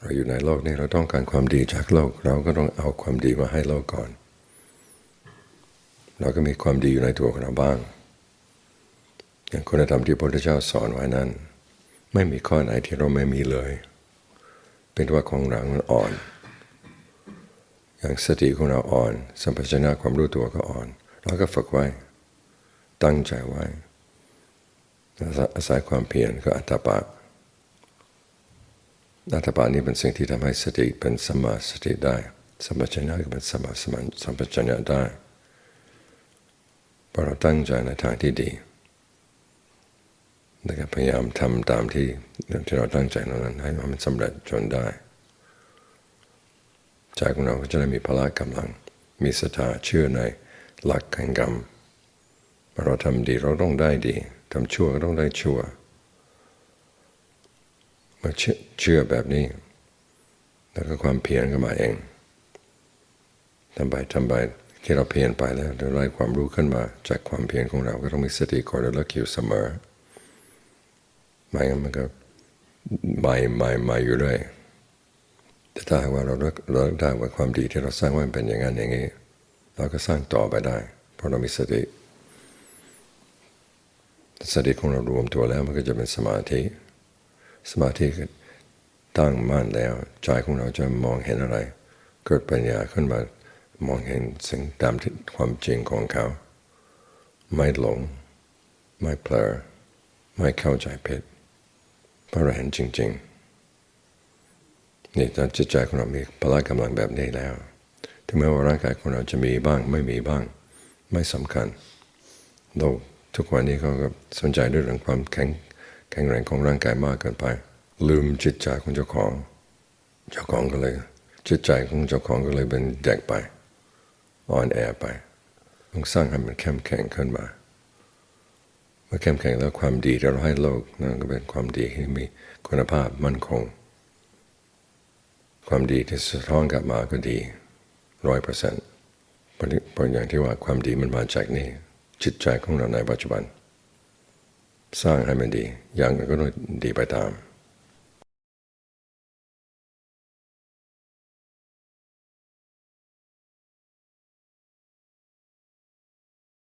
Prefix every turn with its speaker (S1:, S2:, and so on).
S1: เราอยู่ในโลกนี้เราต้องการความดีจากโลก เราก็ต้องเอาความดีมาให้โลกก่อน เราก็มีความดีอยู่ในตัวของเราบ้าง อย่างคุณธรรมที่พระพุทธเจ้าสอนไว้นั้น ไม่มีข้อไหนที่เราไม่มีเลย เป็นว่าของเรามันอ่อน อย่างสติของเราอ่อน สัมปชัญญะความรู้ตัวก็อ่อน เราก็ฝึกไว้ ตั้งใจไว้อาศัยความเพียรก็อัตตปะ อัตตปะนี้เป็นสิ่งที่ทำให้สติเป็นสมาสติได้สัมปชัญญะก็เป็นสมาสมาสัมปชัญญะได้พอเราตั้งใจในทางที่ดีแล้วก็พยายามทำตามที่ที่เราตั้งใจนั้น ให้มันสำเร็จจนได้ใจของเราก็จะได้มีพละกำลัง มีศรัทธาเชื่อในหลักแห่งกรรมเราทำดีเราต้องได้ดีทำชั่วก็ต้องได้ชั่ว เมื่อเชื่อแบบนี้ แล้วก็ความเพียรก็มาเองทำไปทำไปที่เราเพียรไปแล้วเราได้ความรู้ขึ้นมาจากความเพียรของเราก็ต้องมีสติคอยระลึกอยู่เสมอไม่งั้นมันก็ใหม่ใหม่ใหม่อยู่เรื่อยแต่ถ้าหากว่าเราเลิกเลิกได้ว่าความดีที่เราสร้างไว้เป็นอย่างนั้นอย่างนี้ เราก็สร้างต่อไปได้ เพราะเรามีสติ สติของเรารวมตัวแล้วมันก็จะเป็นสมาธิ สมาธิก็ตั้งมั่นแล้วใจของเราจะมองเห็นอะไร เกิดปัญญาขึ้นมามองเห็นสิ่งตามที่ความจริงของเขา ไม่หลง ไม่เพลอไม่เข้าใจผิดเพราะเราเห็นจริง ๆ นี่ตอนจิตใจของเรามีพละกำลังแบบนี้แล้ว ถึงแม้ว่าร่างกายของเราจะมีบ้างไม่มีบ้าง ไม่สำคัญโลกทุกวันนี้เขาก็สนใจเรื่องความแข็ง แข็งแรงของร่างกายมากเกินไป ลืมจิตใจของเจ้าของ เจ้าของก็เลย จิตใจของเจ้าของก็เลยเป็นเด็กไปอ่อนแอไปต้องสร้างให้มันเข้มแข็งขึ้นมาเมื่อเข้มแข็งแล้วความดีที่เราให้โลกนั่นก็เป็นความดีที่มีคุณภาพมั่นคง ความดีที่สะท้อนกลับมาก็ดีร้อยเปอร์เซ็นต์เพราะอย่างที่ว่าความดีมันมาจากนี่จิตใจของเราในปัจจุบัน สร้างให้มันดี อย่างอื่นก็ต้องดีไปตาม